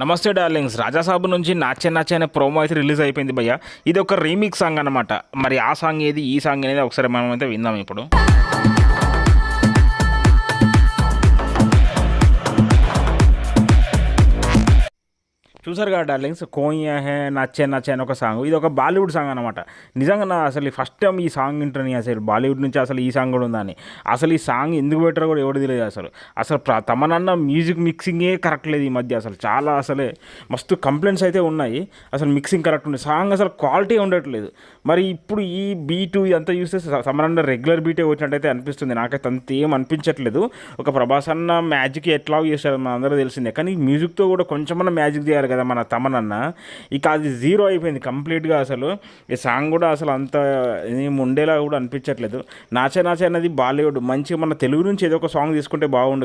నమస్తే డార్లింగ్స్. రాజాసాబు నుంచి నాచే నాచే అనే ప్రోమో అయితే రిలీజ్ అయిపోయింది భయ్య. ఇది ఒక రీమిక్స్ సాంగ్ అనమాట మరి ఆ సాంగ్ ఏది? ఈ సాంగ్ అనేది ఒకసారి మనం అయితే విందాం ఇప్పుడు. చూసారు కదా డార్లింగ్స్? కోయ హే నచ్చే నచ్చే అని ఒక సాంగ్. ఇది ఒక బాలీవుడ్ సాంగ్ అనమాట నిజంగా నా అసలు ఫస్ట్ టైం ఈ సాంగ్ వింటాను అసలు. బాలీవుడ్ నుంచి అసలు ఈ సాంగ్ కూడా ఉందని. అసలు ఈ సాంగ్ ఎందుకు పెట్టారో కూడా ఎవరు తెలియదు అసలు. అసలు తమనన్న మ్యూజిక్ మిక్సింగే కరెక్ట్ లేదు ఈ మధ్య అసలు. చాలా అసలే మస్తు కంప్లైంట్స్ అయితే ఉన్నాయి. అసలు మిక్సింగ్ కరెక్ట్ ఉంది. సాంగ్ అసలు క్వాలిటీ ఉండట్లేదు. మరి ఇప్పుడు ఈ బీటు ఇదంతా చూస్తే సమరన్న రెగ్యులర్ బీటే వచ్చినట్టయితే అనిపిస్తుంది. నాకైతే అంత ఏం అనిపించట్లేదు. ఒక ప్రభాస్ అన్న మ్యాజిక్ ఎట్లా చేశారు మన అందరూ తెలిసిందే. కానీ మ్యూజిక్తో కూడా కొంచెం మ్యాజిక్ చేయాలి కదా మన తమనన్న. ఇక అది జీరో అయిపోయింది కంప్లీట్గా అసలు. ఈ సాంగ్ కూడా అసలు అంత ఏం ఉండేలా కూడా అనిపించట్లేదు. నాచే నాచే అన్నది బాలీవుడ్. మంచిగా మన తెలుగు నుంచి ఏదో ఒక సాంగ్ తీసుకుంటే బాగుండు